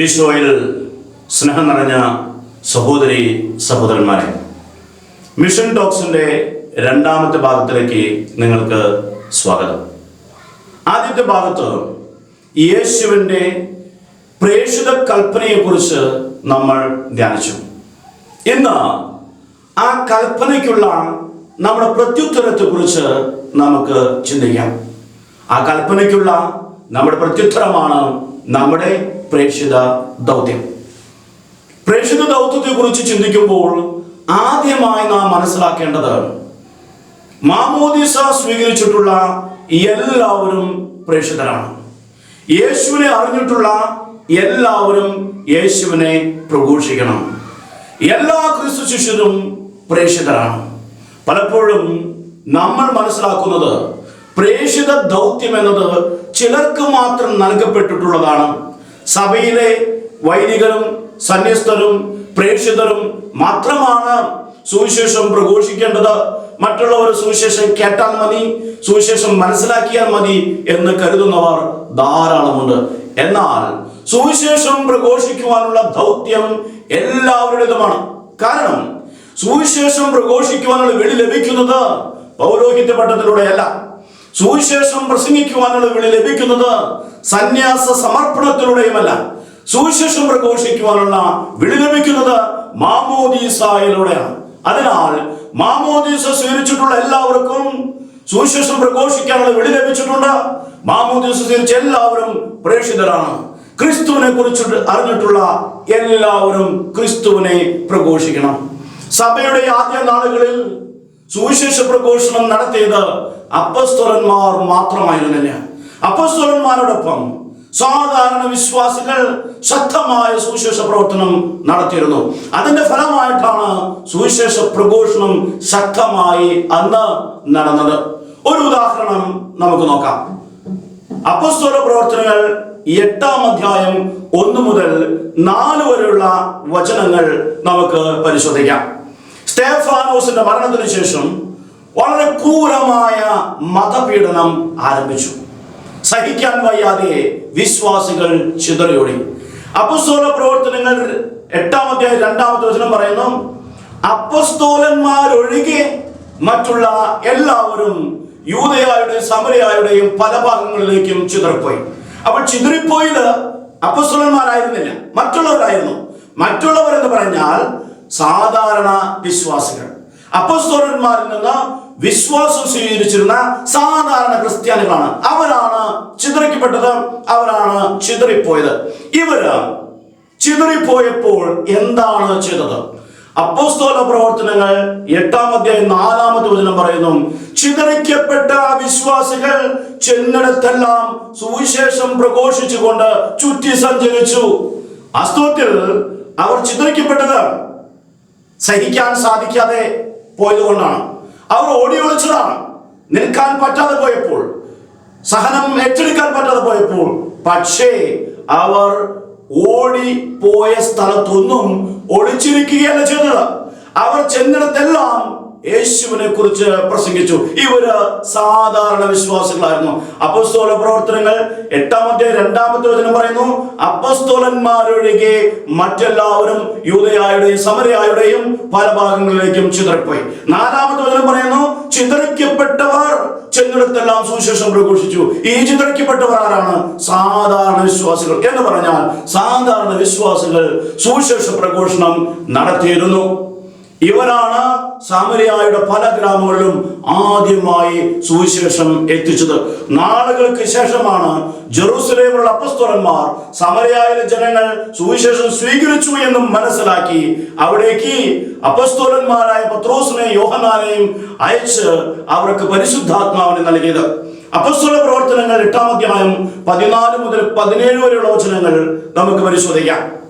ഈശോയിൽ സ്നേഹം നിറഞ്ഞ സഹോദരി സഹോദരന്മാരെ മിഷൻ ടോക്സിന്റെ രണ്ടാമത്തെ ഭാഗത്തിലേക്ക് നിങ്ങൾക്ക് സ്വാഗതം. ആദ്യത്തെ ഭാഗത്ത് യേശുവിന്റെ പ്രേക്ഷിത കൽപ്പനയെക്കുറിച്ച് നമ്മൾ ധ്യാനിച്ചു. ഇന്ന് ആ കൽപ്പനയ്ക്കുള്ള നമ്മുടെ പ്രത്യുത്തരത്തെക്കുറിച്ച് നമുക്ക് ചിന്തിക്കാം. ആ കൽപ്പനയ്ക്കുള്ള നമ്മുടെ പ്രത്യുത്തരമാണ് നമ്മുടെ പ്രേക്ഷിത ദൗത്യം. പ്രേക്ഷിത ദൗത്യത്തെ കുറിച്ച് ചിന്തിക്കുമ്പോൾ ആദ്യമായി നാം മനസ്സിലാക്കേണ്ടത് മാമോദിസ സ്വീകരിച്ചിട്ടുള്ള എല്ലാവരും പ്രേക്ഷിതരാണ്. യേശുവിനെ അറിഞ്ഞിട്ടുള്ള എല്ലാവരും യേശുവിനെ പ്രഘോഷിക്കണം. എല്ലാ ക്രിസ്തു ശിഷ്യരും പ്രേക്ഷിതരാണ്. പലപ്പോഴും നമ്മൾ മനസ്സിലാക്കുന്നത് പ്രേക്ഷിത ദൗത്യം എന്നത് ചിലർക്ക് മാത്രം നൽകപ്പെട്ടിട്ടുള്ളതാണ്. സഭയിലെ വൈദികരും സന്യസ്തരും പ്രേക്ഷിതരും മാത്രമാണ് സുവിശേഷം പ്രഘോഷിക്കേണ്ടത്. മറ്റുള്ളവർ സുവിശേഷം കേട്ടാൽ മതി സുവിശേഷം മനസ്സിലാക്കിയാൽ മതി എന്ന് കരുതുന്നവർ ധാരാളമുണ്ട്. എന്നാൽ സുവിശേഷം പ്രഘോഷിക്കുവാനുള്ള ദൗത്യം എല്ലാവരുടേതുമാണ്. കാരണം സുവിശേഷം പ്രഘോഷിക്കുവാനുള്ള വെളി ലഭിക്കുന്നത് പൗരോഹിത്യ പട്ടത്തിലൂടെയല്ല സുവിശേഷം പ്രസംഗിക്കുവാനുള്ള വിളി ലഭിക്കുന്നത് സന്യാസ സമർപ്പണത്തിലൂടെയുമല്ല. സുവിശേഷം പ്രഘോഷിക്കുവാനുള്ള വിളി ലഭിക്കുന്നത് മാമോദീസായിലൂടെയാണ്. അതിനാൽ മാമോദീസ സ്വീകരിച്ചിട്ടുള്ള എല്ലാവർക്കും സുവിശേഷം പ്രഘോഷിക്കാനുള്ള വിളി ലഭിച്ചിട്ടുണ്ട്. മാമോദീസ സ്വീകരിച്ച എല്ലാവരും പ്രേക്ഷിതരാണ്. ക്രിസ്തുവിനെ കുറിച്ച് അറിഞ്ഞിട്ടുള്ള എല്ലാവരും ക്രിസ്തുവിനെ പ്രഘോഷിക്കണം. സഭയുടെ ആദ്യ നാളുകളിൽ സുവിശേഷ പ്രഘോഷണം നടത്തിയത് അപ്പസ്തുരന്മാർ മാത്രമായിരുന്നില്ല. അപ്പസ്തുരന്മാരോടൊപ്പം സാധാരണ വിശ്വാസികൾ ശക്തമായ സുവിശേഷ പ്രവർത്തനം നടത്തിയിരുന്നു. അതിന്റെ ഫലമായിട്ടാണ് സുവിശേഷ പ്രഘോഷണം ശക്തമായി അന്ന് നടന്നത്. ഒരു ഉദാഹരണം നമുക്ക് നോക്കാം. അപ്പസ്തോല പ്രവർത്തനങ്ങൾ എട്ടാം അധ്യായം ഒന്ന് മുതൽ നാല് വരെയുള്ള വചനങ്ങൾ നമുക്ക് പരിശോധിക്കാം. സ്റ്റേഫാനോസിന്റെ മരണത്തിന് ശേഷം വളരെ ക്രൂരമായ മതപീഡനം ആരംഭിച്ചു. സഹിക്കാൻ വയ്യാതെ വിശ്വാസികൾ ചിതറിയോടി. അപ്പസ്തോല പ്രവർത്തനങ്ങൾ എട്ടാമത്തെ രണ്ടാമത്തെ വചനം പറയുന്നു അപ്പസ്തോലന്മാരൊഴികെ മറ്റുള്ള എല്ലാവരും യൂതയായുടെയും സമരയായുടെയും പല ഭാഗങ്ങളിലേക്കും ചിതറിപ്പോയി. അപ്പോൾ ചിതറിപ്പോയത് അപ്പസ്തോലന്മാരായിരുന്നില്ല മറ്റുള്ളവരായിരുന്നു. മറ്റുള്ളവർ എന്ന് പറഞ്ഞാൽ സാധാരണ വിശ്വാസികൾ. അപ്പസ്തോലന്മാരിൽ നിന്ന് വിശ്വാസം സ്വീകരിച്ചിരുന്ന സാധാരണ ക്രിസ്ത്യാനികളാണ്. അവരാണ് ചിതറിക്കപ്പെട്ടത് അവരാണ് ചിതറിപ്പോയത്. ഇവർ ചിതറിപ്പോയപ്പോൾ എന്താണ് ചെയ്തത്? അപ്പോസ്തോല പ്രവർത്തനങ്ങൾ എട്ടാം അധ്യായം നാലാമത്തെ വചനം പറയുന്നു ചിതറിക്കപ്പെട്ട വിശ്വാസികൾ ചെന്നിടത്തെല്ലാം സുവിശേഷം പ്രഘോഷിച്ചുകൊണ്ട് ചുറ്റി സഞ്ചരിച്ചു. അസ്തോത്തിൽ അവർ ചിതറിക്കപ്പെട്ടത് സഹിക്കാൻ സാധിക്കാതെ പോയതുകൊണ്ടാണ്. അവർ ഓടി ഒളിച്ചതാണ്. നിൽക്കാൻ പറ്റാതെ പോയപ്പോൾ സഹനം ഏറ്റെടുക്കാൻ പറ്റാതെ പോയപ്പോൾ. പക്ഷേ അവർ ഓടി പോയ സ്ഥലത്തൊന്നും ഒളിച്ചിരിക്കുകയല്ല ചെയ്തത്. അവർ ചെന്നിടത്തെല്ലാം യേശുവിനെ കുറിച്ച് പ്രസംഗിച്ചു ഇവർ സാധാരണ വിശ്വാസികളായിരുന്നു. അപ്പസ്തോല പ്രവർത്തനങ്ങൾ എട്ടാമത്തെ രണ്ടാമത്തെ വചനം പറയുന്നു അപ്പസ്തോലന്മാരൊഴികെ മറ്റെല്ലാവരും യൂതയായുടെയും സമരയായുടെയും പല ഭാഗങ്ങളിലേക്കും ചിതറിപ്പോയി. നാലാമത്തെ വചനം പറയുന്നു ചിതറിക്കപ്പെട്ടവർ ചെന്നിടത്തെല്ലാം സുവിശേഷം പ്രഘോഷിച്ചു. ഈ ചിതറിക്കപ്പെട്ടവർ ആരാണ്? സാധാരണ വിശ്വാസികൾ. എന്ന് പറഞ്ഞാൽ സാധാരണ വിശ്വാസികൾ സുവിശേഷ പ്രഘോഷണം നടത്തിയിരുന്നു. ഇവരാണ് സാമരിയായുടെ പല ഗ്രാമങ്ങളിലും ആദ്യമായി സുവിശേഷം എത്തിച്ചത്. നാളുകൾക്ക് ശേഷമാണ് ജെറൂസലേമുള്ള അപ്പസ്തോലന്മാർ സമരയായിലെ ജനങ്ങൾ സുവിശേഷം സ്വീകരിച്ചു എന്നും മനസ്സിലാക്കി അവിടേക്ക് അപ്പസ്തോലന്മാരായ പത്രോസിനെയും യോഹനാനെയും അയച്ച് അവർക്ക് പരിശുദ്ധാത്മാവിനെ നൽകിയത്. അപ്പസ്തോല പ്രവർത്തനങ്ങൾ എട്ടാം അധ്യായം പതിനാല് മുതൽ പതിനേഴ് വരെയുള്ള വചനങ്ങൾ നമുക്ക് പരിശോധിക്കാം.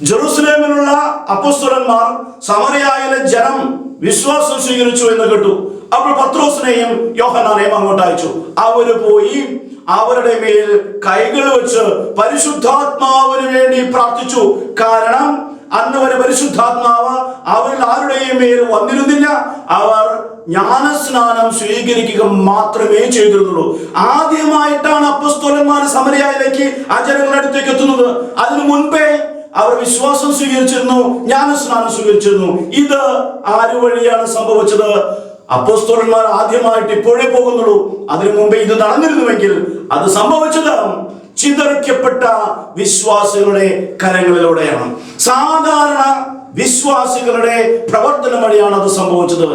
ജെറുസലേമിലുള്ള അപ്പസ്തലന്മാർ സമരയായാലെ ജനം വിശ്വാസം സ്വീകരിച്ചു എന്ന് കേട്ടു. അപ്പോൾ പത്രോസിനെയും യോഹനാനെയും അങ്ങോട്ട് അയച്ചു. അവർ പോയി അവരുടെ മേൽ കൈകൾ വെച്ച് പരിശുദ്ധാത്മാവിന് വേണ്ടി പ്രാർത്ഥിച്ചു. കാരണം അന്ന് വരെ പരിശുദ്ധാത്മാവ് അവരിൽ ആരുടെയും മേൽ വന്നിരുന്നില്ല. അവർ ജ്ഞാനസ്നാനം സ്വീകരിക്കുക മാത്രമേ ചെയ്തിരുന്നുള്ളൂ. ആദ്യമായിട്ടാണ് അപ്പസ്തോലന്മാർ സമരയായിലേക്ക് ആ ജനങ്ങളുടെ അടുത്തേക്ക് എത്തുന്നത്. അതിനു മുൻപേ അവർ വിശ്വാസം സ്വീകരിച്ചിരുന്നു ജ്ഞാനസ്നാനം സ്വീകരിച്ചിരുന്നു. ഇത് ആര് വഴിയാണ് സംഭവിച്ചത്? അപ്പോസ്തോലന്മാർ ആദ്യമായിട്ട് ഇപ്പോഴേ പോകുന്നുള്ളൂ. അതിനു മുമ്പേ ഇത് നടന്നിരുന്നുവെങ്കിൽ അത് സംഭവിച്ചത് ചിതറിക്കപ്പെട്ട വിശ്വാസികളുടെ കരങ്ങളിലൂടെയാണ്. സാധാരണ വിശ്വാസികളുടെ പ്രവർത്തനം വഴിയാണ് അത് സംഭവിച്ചത്.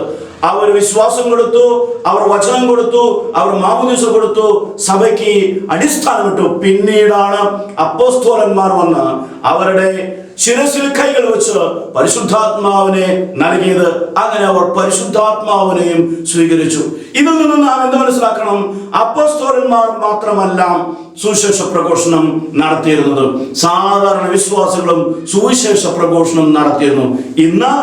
അവർ വിശ്വാസം കൊടുത്തു അവർ വചനം കൊടുത്തു അവർ മാമുദിസ കൊടുത്തു സഭയ്ക്ക് അടിസ്ഥാനം ഇട്ടു പിന്നീടാണ് അപ്പോസ്തോലന്മാർ വന്ന് അവരുടെ ശിരസിൽ കൈകൾ വെച്ച് പരിശുദ്ധാത്മാവിനെ നൽകിയത്. അങ്ങനെ അവർ പരിശുദ്ധാത്മാവിനെയും സ്വീകരിച്ചു. ഇതിൽ നിന്ന് നാം എന്ത് മനസ്സിലാക്കണം? അപ്പസ്തോലന്മാർ മാത്രമല്ല സുവിശേഷ പ്രഘോഷണം നടത്തിയിരുന്നത്. സാധാരണ വിശ്വാസികളും സുവിശേഷ പ്രഘോഷണം നടത്തിയിരുന്നു. ഇന്ന്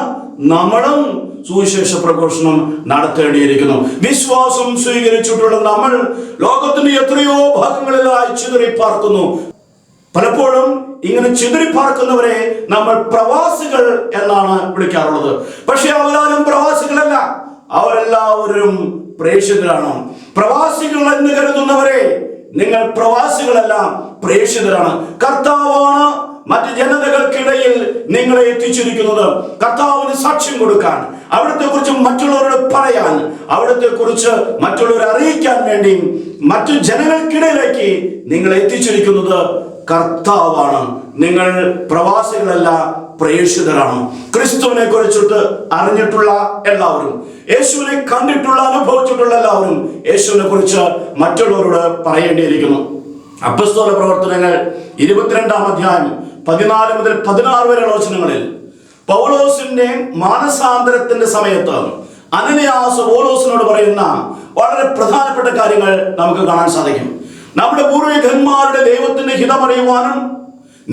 നമ്മളും സുവിശേഷ പ്രഘോഷണം നടത്തേണ്ടിയിരിക്കുന്നു. വിശ്വാസം സ്വീകരിച്ചിട്ടുള്ള നമ്മൾ ലോകത്തിന്റെ എത്രയോ ഭാഗങ്ങളിലായി ചിതറി പാർക്കുന്നു പലപ്പോഴും ഇങ്ങനെ ചിതറി പാർക്കുന്നവരെ നമ്മൾ പ്രവാസികൾ എന്നാണ് വിളിക്കാറുള്ളത്. പക്ഷെ അവരാരും പ്രവാസികളല്ല. അവരെല്ലാവരും പ്രേക്ഷിതരാണ് പ്രവാസികൾ എന്ന് കരുതുന്നവരെ നിങ്ങൾ പ്രവാസികളെല്ലാം പ്രേക്ഷിതരാണ്. കർത്താവാണ് മറ്റ് ജനതകൾക്കിടയിൽ നിങ്ങളെ എത്തിച്ചിരിക്കുന്നത്. കർത്താവിന് സാക്ഷ്യം കൊടുക്കാൻ അവിടത്തെ കുറിച്ച് മറ്റുള്ളവരോട് പറയാൻ അവിടത്തെ കുറിച്ച് മറ്റുള്ളവരെ അറിയിക്കാൻ വേണ്ടി മറ്റു ജനങ്ങൾക്കിടയിലേക്ക് നിങ്ങളെ എത്തിച്ചിരിക്കുന്നത് കർത്താവാണ്. നിങ്ങൾ പ്രവാസികളല്ല പ്രേക്ഷിതരാണ്. ക്രിസ്തുവിനെ കുറിച്ചിട്ട് അറിഞ്ഞിട്ടുള്ള എല്ലാവരും യേശുവിനെ കണ്ടിട്ടുള്ള അനുഭവിച്ചിട്ടുള്ള എല്ലാവരും യേശുവിനെ കുറിച്ച് മറ്റുള്ളവരോട് പറയേണ്ടിയിരിക്കുന്നു. അപ്പസ്തോല പ്രവർത്തനങ്ങൾ ഇരുപത്തിരണ്ടാം അധ്യായം പതിനാല് മുതൽ പതിനാറ് വരെയുള്ള വചനങ്ങളിൽ പൗലോസിന്റെ മാനസാന്തരത്തിന്റെ സമയത്ത് അനനയാസ് പൗലോസിനോട് പറയുന്ന വളരെ പ്രധാനപ്പെട്ട കാര്യങ്ങൾ നമുക്ക് കാണാൻ സാധിക്കും. നമ്മുടെ പൂർവികന്മാരുടെ ദൈവത്തിന്റെ ഹിതമറിയുവാനും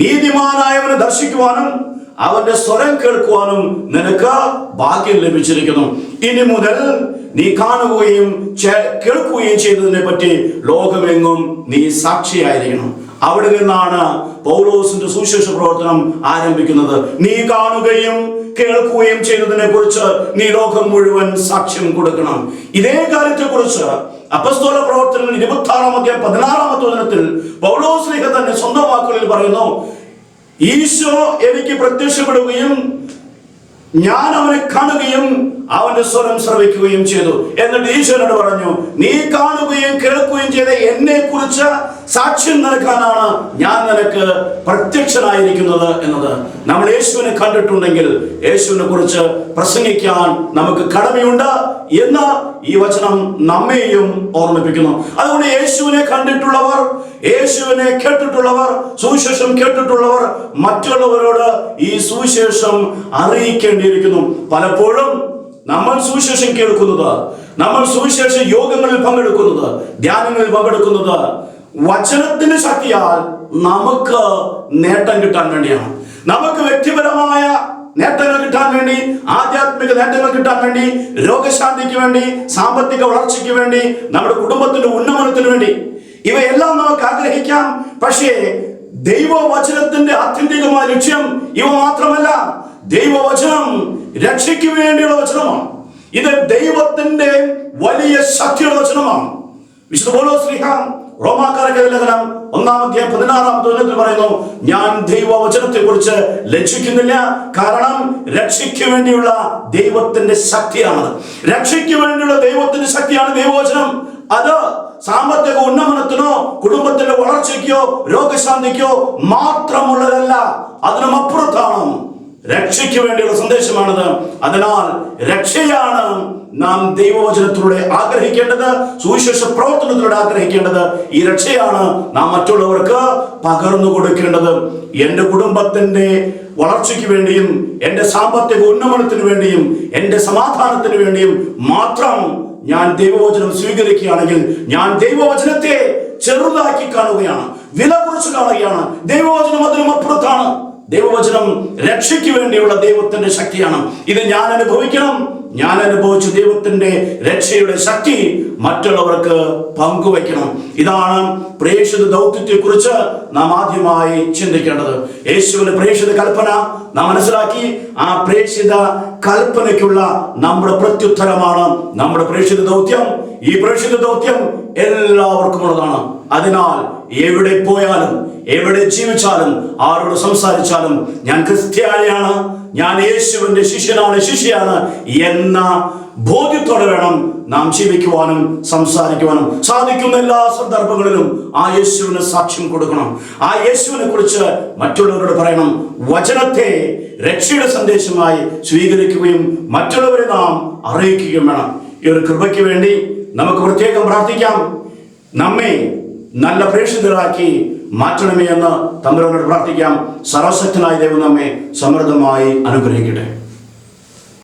നീതിമാനായവനെ ദർശിക്കുവാനും അവന്റെ സ്വരം കേൾക്കുവാനും നിനക്ക് ഭാഗ്യം ലഭിച്ചിരിക്കുന്നു. ഇനി മുതൽ നീ കാണുകയും കേൾക്കുകയും ചെയ്തതിനെ പറ്റി ലോകമെങ്ങും നീ സാക്ഷിയായിരിക്കണം. അവിടെ നിന്നാണ് പൗലോസിന്റെ സുശേഷ പ്രവർത്തനം ആരംഭിക്കുന്നത്. നീ കാണുകയും കേൾക്കുകയും ചെയ്തതിനെ കുറിച്ച് നീ ലോകം മുഴുവൻ സാക്ഷ്യം കൊടുക്കണം. ഇതേ കാര്യത്തെ കുറിച്ച് അപ്പസ്തോല പ്രവർത്തനങ്ങൾ ഇരുപത്തി ആറാം അധ്യായം പതിനാറാമത്തെ വചനത്തിൽ പൗലോസ് ലേഖ തന്നെ സ്വന്തം വാക്കുകളിൽ പറയുന്നു ഈശോ എനിക്ക് പ്രത്യക്ഷപ്പെടുകയും ഞാൻ അവനെ കാണുകയും അവന്റെ സ്വരം ശ്രവിക്കുകയും ചെയ്തു. എന്നിട്ട് ഈശ്വരനോട് പറഞ്ഞു നീ കാണുകയും കേൾക്കുകയും ചെയ്ത എന്നെ കുറിച്ച് സാക്ഷ്യം നൽകാനാണ് ഞാൻ നിനക്ക് പ്രത്യക്ഷനായിരിക്കുന്നത് എന്നത് നമ്മൾ യേശുവിനെ കണ്ടിട്ടുണ്ടെങ്കിൽ യേശുവിനെ കുറിച്ച് പ്രസംഗിക്കാൻ നമുക്ക് കടമയുണ്ട് എന്ന് ഈ വചനം നമ്മെയും ഓർമ്മിപ്പിക്കുന്നു. അതുകൊണ്ട് യേശുവിനെ കണ്ടിട്ടുള്ളവർ യേശുവിനെ കേട്ടിട്ടുള്ളവർ സുവിശേഷം കേട്ടിട്ടുള്ളവർ മറ്റുള്ളവരോട് ഈ സുവിശേഷം അറിയിക്കേണ്ടിയിരിക്കുന്നു. പലപ്പോഴും നമ്മൾ സുവിശേഷം കേൾക്കുന്നത് നമ്മൾ സുവിശേഷ യോഗങ്ങളിൽ പങ്കെടുക്കുന്നത് ധ്യാനങ്ങളിൽ പങ്കെടുക്കുന്നത് വചനത്തിന്റെ ശക്തിയാൽ നമുക്ക് നേട്ടം കിട്ടാൻ വേണ്ടിയാണ്. നമുക്ക് വ്യക്തിപരമായ നേട്ടങ്ങൾ കിട്ടാൻ വേണ്ടി ആധ്യാത്മിക നേട്ടങ്ങൾ കിട്ടാൻ വേണ്ടി രോഗശാന്തിക്ക് വേണ്ടി സാമ്പത്തിക വളർച്ചയ്ക്ക് വേണ്ടി നമ്മുടെ കുടുംബത്തിന്റെ ഉന്നമനത്തിന് വേണ്ടി ഇവയെല്ലാം നമുക്ക് ആഗ്രഹിക്കാം. പക്ഷേ ദൈവവചനത്തിന്റെ ആത്യന്തികമായ ലക്ഷ്യം ഇവ മാത്രമല്ല. ദൈവവചനം രക്ഷയ്ക്ക് വേണ്ടിയുള്ള വചനമാണ്. ഇത് ദൈവത്തിന്റെ വലിയ ശക്തിയുള്ള വചനമാണ്. വിശുദ്ധ പോലോ ശ്രീഹാം റോമാക്കാരക ലേഖനം ഒന്നാം അധ്യായം പതിനാറാമത്തെ പറയുന്നു ഞാൻ ദൈവവചനത്തെ കുറിച്ച് ലക്ഷിക്കുന്നില്ല കാരണം രക്ഷയ്ക്ക് വേണ്ടിയുള്ള ദൈവത്തിന്റെ ശക്തിയാണ് രക്ഷയ്ക്ക് വേണ്ടിയുള്ള ദൈവത്തിന്റെ ശക്തിയാണ് ദൈവവചനം. അത് സാമ്പത്തിക ഉന്നമനത്തിനോ കുടുംബത്തിന്റെ വളർച്ചയ്ക്കോ രോഗശാന്തിക്കോ മാത്രമുള്ളതല്ല. അതിനും അപ്പുറത്താണ് രക്ഷയ്ക്ക് വേണ്ടിയുള്ള സന്ദേശമാണത്. അതിനാൽ രക്ഷയാണ് നാം ദൈവവചനത്തിലൂടെ ആഗ്രഹിക്കേണ്ടത് സുവിശേഷ പ്രവർത്തനത്തിലൂടെ ആഗ്രഹിക്കേണ്ടത്. ഈ രക്ഷയാണ് നാം മറ്റുള്ളവർക്ക് പകർന്നു കൊടുക്കേണ്ടത്. എന്റെ കുടുംബത്തിന്റെ വളർച്ചയ്ക്ക് വേണ്ടിയും എന്റെ സാമ്പത്തിക ഉന്നമനത്തിന് വേണ്ടിയും എന്റെ സമാധാനത്തിന് വേണ്ടിയും മാത്രം ഞാൻ ദൈവവചനം സ്വീകരിക്കുകയാണെങ്കിൽ ഞാൻ ദൈവവചനത്തെ ചെറുതാക്കി കാണുകയാണ് വില കുറച്ച് കാണുകയാണ്. ദൈവവചനം അതിനും അപ്പുറത്താണ്. ദൈവവചനം രക്ഷയ്ക്ക് വേണ്ടിയുള്ള ദൈവത്തിന്റെ ശക്തിയാണ്. ഇത് ഞാൻ അനുഭവിക്കണം. ഞാൻ അനുഭവിച്ച ദൈവത്തിന്റെ രക്ഷയുടെ ശക്തി മറ്റുള്ളവർക്ക് പങ്കുവയ്ക്കണം. ഇതാണ് പ്രേക്ഷിത ദൗത്യത്തെ കുറിച്ച് നാം ആദ്യമായി ചിന്തിക്കേണ്ടത്. യേശുവിന്റെ പ്രേക്ഷിത കൽപ്പന നാം മനസ്സിലാക്കി. ആ പ്രേക്ഷിത കൽപ്പനയ്ക്കുള്ള നമ്മുടെ പ്രത്യുത്തരമാണ് നമ്മുടെ പ്രേക്ഷിത ദൗത്യം. ഈ പ്രേക്ഷിത ദൗത്യം എല്ലാവർക്കും ഉള്ളതാണ്. അതിനാൽ എവിടെ പോയാലും എവിടെ ജീവിച്ചാലും ആരോട് സംസാരിച്ചാലും ഞാൻ ക്രിസ്ത്യാനിയാണ് ഞാൻ യേശുവിന്റെ ശിഷ്യനാണ് ശിഷ്യയാണ് എന്ന ബോധ്യത്തോടെ വേണം നാം ജീവിക്കുവാനും സംസാരിക്കുവാനും. സാധിക്കുന്ന എല്ലാ സന്ദർഭങ്ങളിലും ആ യേശുവിന് സാക്ഷ്യം കൊടുക്കണം. ആ യേശുവിനെ കുറിച്ച് മറ്റുള്ളവരോട് പറയണം. വചനത്തെ രക്ഷയുടെ സന്ദേശമായി സ്വീകരിക്കുകയും മറ്റുള്ളവരെ നാം അറിയിക്കുകയും വേണം. ഈ ഒരു കൃപയ്ക്ക് വേണ്ടി നമുക്ക് പ്രത്യേകം പ്രാർത്ഥിക്കാം. നമ്മെ നല്ല പ്രേക്ഷിതരാക്കി മാറ്റണമേ എന്ന് തമ്പുരാനോട് പ്രാർത്ഥിക്കാം. സർവശക്തനായ ദൈവം നമ്മെ സമൃദ്ധമായി അനുഗ്രഹിക്കട്ടെ.